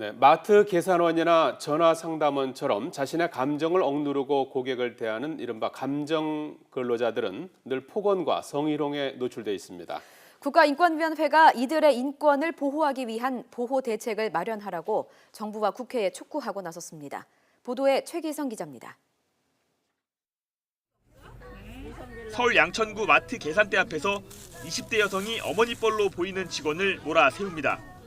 네, 마트 계산원이나 전화 상담원처럼 자신의 감정을 억누르고 고객을 대하는 이른바 감정 근로자들은 늘 폭언과 성희롱에 노출돼 있습니다. 국가인권위원회가 이들의 인권을 보호하기 위한 보호 대책을 마련하라고 정부와 국회에 촉구하고 나섰습니다. 보도에 최기성 기자입니다. 서울 양천구 마트 계산대 앞에서 20대 여성이 어머니 뻘로 보이는 직원을 몰아 세웁니다.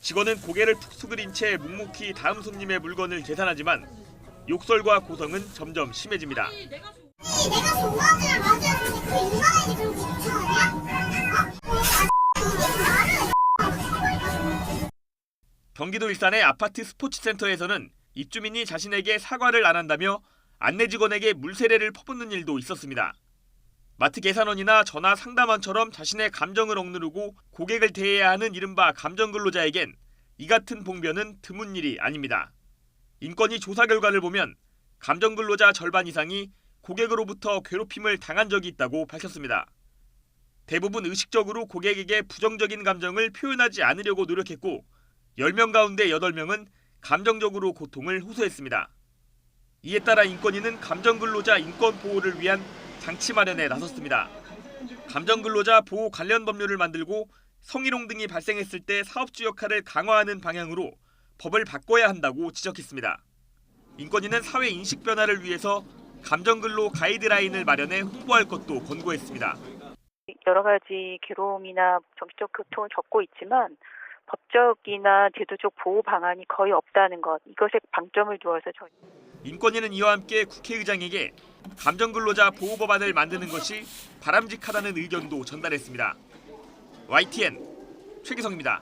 직원은 고개를 푹 숙여린 채 묵묵히 다음 손님의 물건을 계산하지만 욕설과 고성은 점점 심해집니다. 경기도 일산의 아파트 스포츠센터에서는 입주민이 자신에게 사과를 안 한다며 안내 직원에게 물세례를 퍼붓는 일도 있었습니다. 마트 계산원이나 전화 상담원처럼 자신의 감정을 억누르고 고객을 대해야 하는 이른바 감정 근로자에겐 이 같은 봉변은 드문 일이 아닙니다. 인권위 조사 결과를 보면 감정 근로자 절반 이상이 고객으로부터 괴롭힘을 당한 적이 있다고 밝혔습니다. 대부분 의식적으로 고객에게 부정적인 감정을 표현하지 않으려고 노력했고 10명 가운데 8명은 감정적으로 고통을 호소했습니다. 이에 따라 인권위는 감정 근로자 인권 보호를 위한 장치 마련에 나섰습니다. 감정근로자 보호 관련 법률을 만들고 성희롱 등이 발생했을 때 사업주 역할을 강화하는 방향으로 법을 바꿔야 한다고 지적했습니다. 인권위는 사회 인식 변화를 위해서 감정근로 가이드라인을 마련해 홍보할 것도 권고했습니다. 여러 가지 괴로움이나 정신적 고통을 겪고 있지만 법적이나 제도적 보호 방안이 거의 없다는 것 이것에 방점을 두어서 저희 인권위는 이와 함께 국회의장에게 감정근로자 보호법안을 만드는 것이 바람직하다는 의견도 전달했습니다. YTN 최기성입니다.